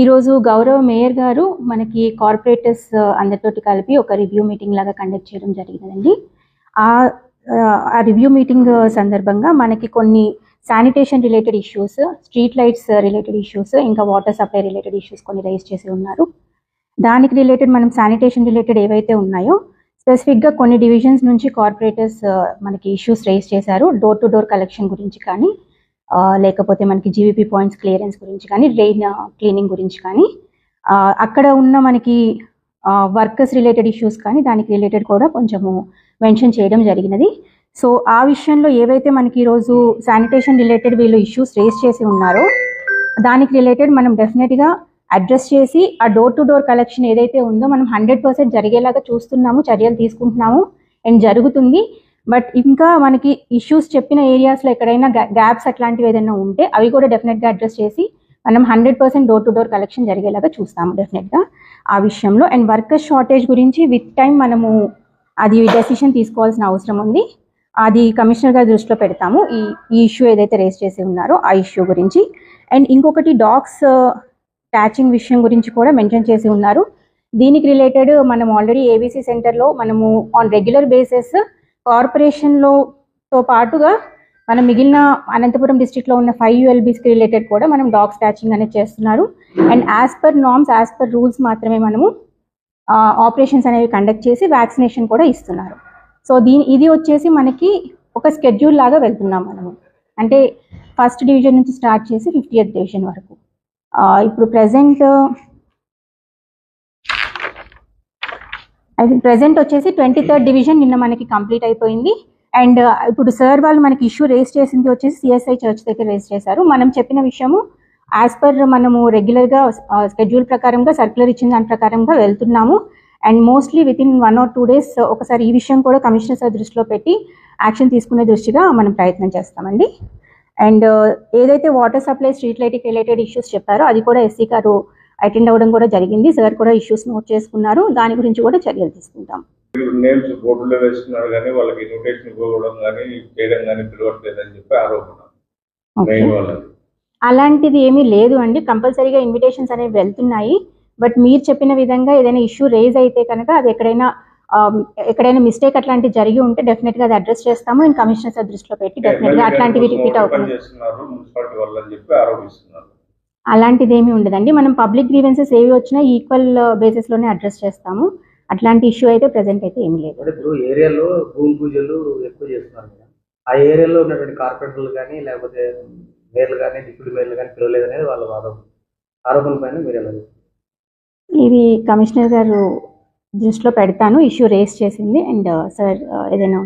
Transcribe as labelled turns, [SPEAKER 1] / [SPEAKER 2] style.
[SPEAKER 1] ఈరోజు గౌరవ మేయర్ గారు మనకి కార్పొరేటర్స్ అందరితోటి కలిపి ఒక రివ్యూ మీటింగ్ లాగా కండక్ట్ చేయడం జరిగిందండి. ఆ ఆ రివ్యూ మీటింగ్ సందర్భంగా మనకి కొన్ని sanitation related issues street lights related issues ఇంకా వాటర్ సప్లై రిలేటెడ్ ఇష్యూస్ కొన్ని రైజ్ చేసి ఉన్నారు. దానికి రిలేటెడ్ మనం శానిటేషన్ రిలేటెడ్ ఏవైతే ఉన్నాయో స్పెసిఫిక్గా కొన్ని డివిజన్స్ నుంచి కార్పొరేటర్స్ మనకి ఇష్యూస్ రేస్ చేశారు. డోర్ టు డోర్ కలెక్షన్ గురించి కానీ లేకపోతే మనకి జీవీపీ పాయింట్స్ క్లియరెన్స్ గురించి కానీ డ్రైన్ క్లీనింగ్ uh, గురించి కానీ అక్కడ ఉన్న మనకి వర్కర్స్ రిలేటెడ్ ఇష్యూస్ కానీ దానికి రిలేటెడ్ కూడా కొంచెము మెన్షన్ చేయడం జరిగినది. సో ఆ విషయంలో ఏవైతే మనకి ఈరోజు శానిటేషన్ రిలేటెడ్ వీళ్ళు ఇష్యూస్ రేస్ చేసి ఉన్నారో దానికి రిలేటెడ్ మనం డెఫినెట్గా అడ్రస్ చేసి ఆ డోర్ టు డోర్ కలెక్షన్ ఏదైతే ఉందో మనం హండ్రెడ్ పర్సెంట్ జరిగేలాగా చూస్తున్నాము చర్యలు తీసుకుంటున్నాము అండ్ జరుగుతుంది. బట్ ఇంకా మనకి ఇష్యూస్ చెప్పిన ఏరియాస్లో ఎక్కడైనా గ్యాప్స్ అట్లాంటివి ఏదైనా ఉంటే అవి కూడా డెఫినెట్గా అడ్రస్ చేసి మనం hundred percent door to door collection జరిగేలాగా చూస్తాము డెఫినెట్గా ఆ విషయంలో అండ్ వర్కర్స్ షార్టేజ్ గురించి విత్ టైం మనము అది డెసిషన్ తీసుకోవాల్సిన అవసరం ఉంది. అది కమిషనర్ గారి దృష్టిలో పెడతాము. ఈ ఈ ఇష్యూ ఏదైతే రేస్ చేసి ఉన్నారో ఆ ఇష్యూ గురించి. అండ్ ఇంకొకటి డాగ్స్ ట్యాచింగ్ uh, విషయం గురించి కూడా మెన్షన్ చేసి ఉన్నారు. దీనికి రిలేటెడ్ మనం ఆల్రెడీ ఏబీసీ సెంటర్లో మనము ఆన్ రెగ్యులర్ బేసిస్ కార్పొరేషన్లోతో పాటుగా మనం మిగిలిన అనంతపురం డిస్టిక్లో ఉన్న ఫైవ్ యూఎల్బీస్కి రిలేటెడ్ కూడా మనం డాగ్ స్టాచింగ్ అనేది చేస్తున్నారు. And as per norms as per rules మాత్రమే మనము ఆపరేషన్స్ అనేవి కండక్ట్ చేసి వ్యాక్సినేషన్ కూడా ఇస్తున్నారు. సో దీని ఇది వచ్చేసి మనకి ఒక స్కెడ్యూల్ లాగా వెళ్తున్నాం మనము. అంటే ఫస్ట్ డివిజన్ నుంచి స్టార్ట్ చేసి ఫిఫ్టీ డివిజన్ వరకు. ఇప్పుడు ప్రజెంట్ అది ప్రజెంట్ వచ్చేసి ట్వంటీ థర్డ్ డివిజన్ నిన్న మనకి కంప్లీట్ అయిపోయింది. అండ్ ఇప్పుడు సార్ వాళ్ళు మనకి ఇష్యూ రేస్ చేసింది వచ్చేసి సిఎస్ఐ చర్చ్ దగ్గర రేస్ చేశారు. మనం చెప్పిన విషయము యాజ్ పర్ మనము రెగ్యులర్గా స్కెడ్యూల్ ప్రకారంగా సర్క్యులర్ ఇచ్చిన దాని ప్రకారంగా వెళ్తున్నాము. And mostly within one or two days ఒకసారి ఈ విషయం కూడా కమిషనర్ సార్ దృష్టిలో పెట్టి యాక్షన్ తీసుకునే దృష్టిగా మనం ప్రయత్నం చేస్తామండి. అండ్ ఏదైతే వాటర్ సప్లై స్ట్రీట్ లైట్కి రిలేటెడ్ ఇష్యూస్ చెప్పారో అది కూడా ఎస్సీ గారు అటెండ్ అవ్వడం కూడా జరిగింది. సార్ కూడా ఇష్యూస్ నోట్ చేసుకున్నారు. దాని గురించి కూడా చర్యలు తీసుకుంటాం.
[SPEAKER 2] నేమ్స్ బోర్డులో వేస్తున్నారు కానీ వాళ్ళకి ఇన్విటేషన్ ఇవ్వడం కానీ చేయడం కానీ పిలవట్లేదని చెప్పి ఆరోపణ.
[SPEAKER 1] ఓకే.
[SPEAKER 2] మెయిన్ వాళ్ళది.
[SPEAKER 1] అలాంటిది ఏమీ లేదు అండి. కంపల్సరీగా ఇన్విటేషన్స్ అనేవి వెళ్తున్నాయి. బట్ మీరు చెప్పిన విధంగా ఏదైనా ఇష్యూ రేజ్ అయితే కనుక అది ఎక్కడైనా ఎక్కడైనా మిస్టేక్ అట్లాంటివి జరిగి ఉంటే డెఫినెట్గా అది అడ్రస్ చేస్తాము. అండ్ కమిషనర్ దృష్టిలో పెట్టి డెఫినెట్గా అట్లాంటివి రిపీట్
[SPEAKER 2] పని
[SPEAKER 1] అలాంటిది ఏమీ ఉండదండి. మనం పబ్లిక్ గ్రీవెన్సెస్ ఏవి వచ్చినా ఈక్వల్ బేసిస్లోనే అడ్రస్ చేస్తాము. అట్లాంటి ఇష్యూ అయితే ప్రజెంట్ అయితే ఏమీ లేదు.
[SPEAKER 3] ఇప్పుడు ఏరియాలో భూమి పూజలు ఎక్కువ చేస్తున్నారు ఆ ఏరియాలో ఉన్నటువంటి కార్పొరేటర్లు కానీ లేకపోతే మేర్లు కానీ డిప్యూటీ మేర్లు కానీ పిలవలేదు అనేది వాళ్ళ వాదం. ఆరోపణ పైన మీరు ఎలా?
[SPEAKER 1] ఇది కమిషనర్ గారు దృష్టిలో పెడతాను. ఇష్యూ రేస్ చేసింది. అండ్ సార్ ఏదైనా